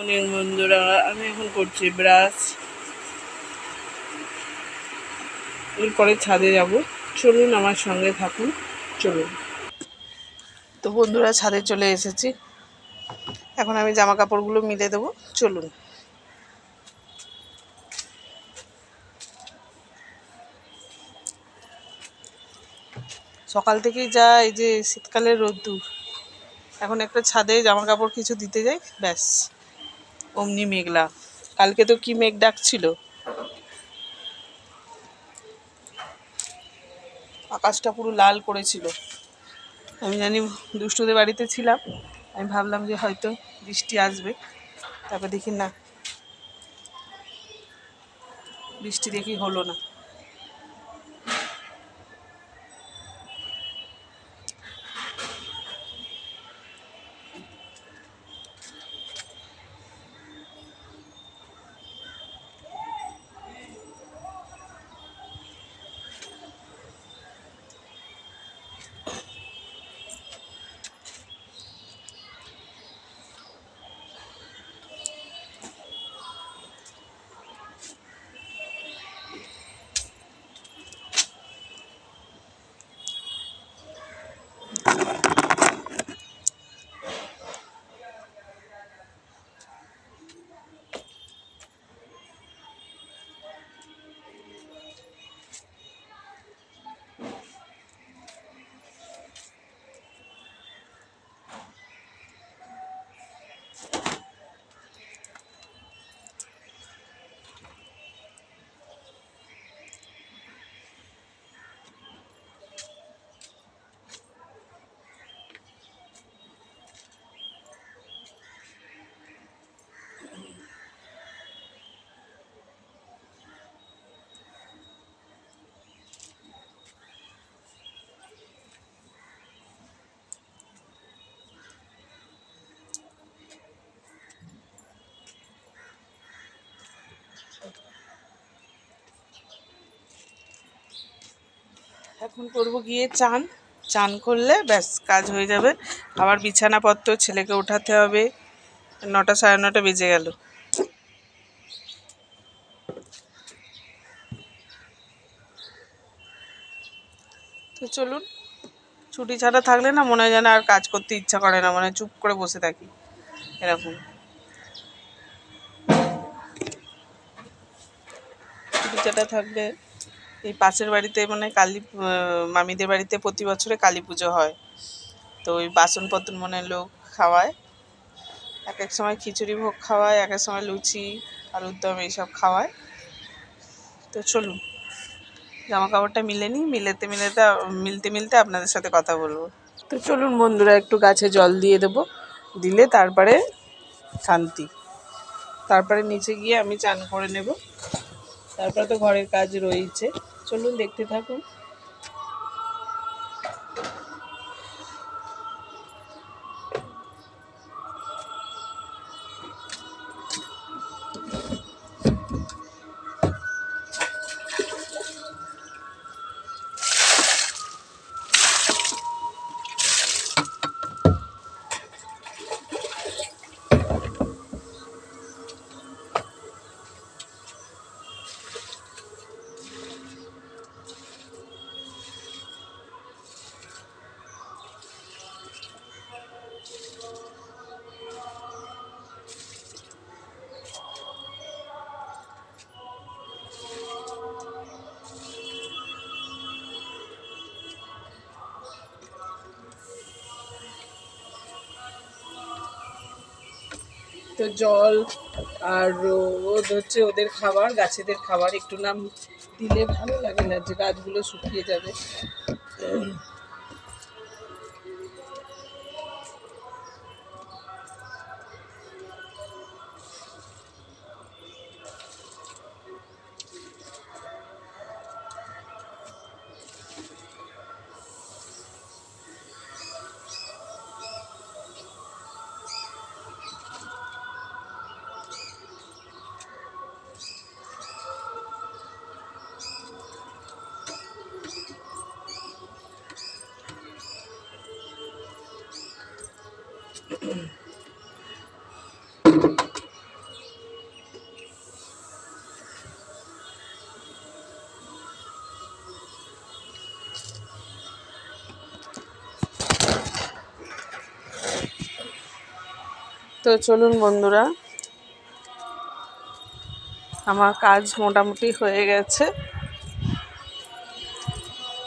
অনেক বন্ধুরা, আমি এখন করছি ব্রাশ। এরপরে ছাদে যাব। চলুন আমার সঙ্গে থাকুন। চলুন। তো বন্ধুরা, ছাদে চলে এসেছি। এখন আমি জামা কাপড়গুলো মিলে দেবো। চলুন। সকাল থেকেই যা এই যে শীতকালের রোদ্দুর, এখন একটা ছাদে জামা কাপড় কিছু দিতে যাই, ব্যাস। অমনি মেঘলা। কালকে তো কি মেঘ ডাকছিল? আকাশটা পুরো লাল করেছিল। আমি জানি দুষ্টুদের বাড়িতে ছিলাম। আমি ভাবলাম যে হয়তো বৃষ্টি আসবে। তারপর দেখি না। বৃষ্টি দেখি হলো না। এখন করব গিয়ে চান। চান করলে ব্যাস, কাজ হয়ে যাবে। আবার বিছানাপত্র ছেলেকে ওঠাতে হবে। নটা সাড়ে নটা বেজে গেল। তো চলুন, ছুটি ছাড়া থাকলে না মনে হয় যেন আর কাজ করতে ইচ্ছা করে না মানে চুপ করে বসে থাকি। এরকম। ছুটি ছাড়া থাকলে এই পাশের বাড়িতে মানে কালী মামিদের বাড়িতে প্রতি বছরে কালী পুজো হয়। তো ওই বাসনপত্র মনে লোক খাওয়ায়। এক এক সময় খিচুড়ি ভোগ খাওয়ায়, এক এক সময় লুচি, আলুর দম এইসব খাওয়ায়। তো চলুন জামা কাপড়টা মিলে নিই, মিলেতে মিলেতে, মিলতে মিলতে আপনাদের সাথে কথা বলব। তো চলুন বন্ধুরা, একটু গাছে জল দিয়ে দেবো। দিলে তারপরে শান্তি। তারপরে নিচে গিয়ে আমি চান করে নেব। তারপরে তো ঘরের কাজ রয়েছে। চলুন দেখতে থাকুন। তো জল আর রোদ হচ্ছে ওদের খাবার, গাছেদের খাবার। একটু নাম দিলে ভালো লাগে না যে গাছগুলো শুকিয়ে যাবে। তো চলুন বন্ধুরা, আমার কাজ মোটামুটি হয়ে গেছে।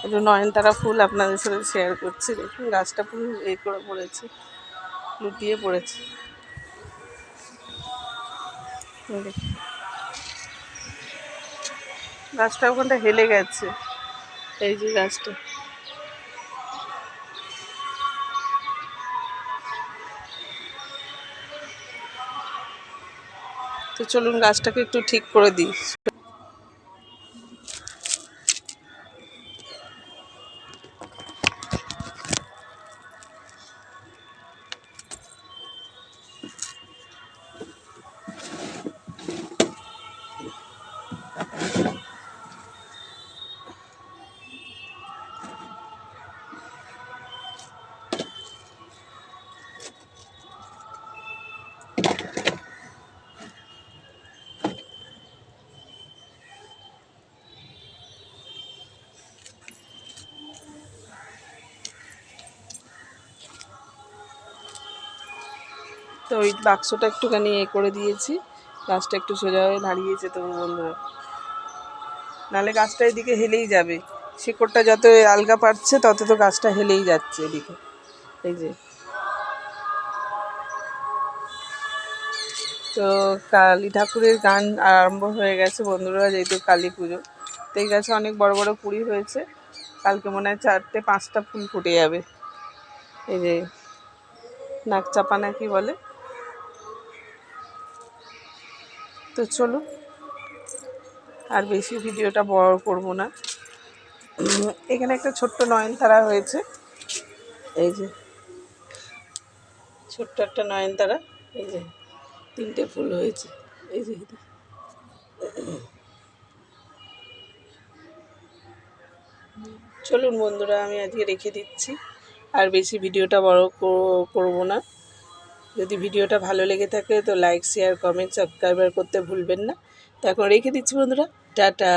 একটু নয়নতারা ফুল আপনাদের সাথে শেয়ার করছি। দেখুন, গাছটা ফুল এ করে পড়েছে। লুটিয়ে পড়েছে। গাছটা ওখানটা হেলে গেছে। এই যে গাছটা। তো চলুন গাছটাকে একটু ঠিক করে দিই। তো ওই বাক্সটা একটুখানি এ করে দিয়েছি। গাছটা একটু সোজা হয়ে দাঁড়িয়েছে তো বন্ধুরা। নাহলে গাছটা এদিকে হেলেই যাবে। শিকড়টা যত আলগা পাচ্ছে তত তো গাছটা হেলেই যাচ্ছে এদিকে। এই যে। তো কালী ঠাকুরের গান আরম্ভ হয়ে গেছে বন্ধুরা, যেহেতু কালী পুজো। তো এই গাছে অনেক বড় বড় কুড়ি হয়েছে। কালকে মনে হয় চারটে পাঁচটা ফুল ফুটে যাবে। এই যে নাকচাপা না কি বলে? তো চলো, আর বেশি ভিডিওটা বড় করব না। এখানে একটা ছোট্ট নয়নতারা হয়েছে। এই যে, ছোট্ট একটা নয়নতারা, এই যে, তিনটে ফুল হয়েছে। এই যে চলুন বন্ধুরা, আমি আজকে রেখে দিচ্ছি। আর বেশি ভিডিওটা বড় কর- করব না। যদি ভিডিওটা ভালো লেগে থাকে তো লাইক শেয়ার কমেন্ট সাবস্ক্রাইবার করতে ভুলবেন না। তো এখন রেখে দিচ্ছি বন্ধুরা। টাটা।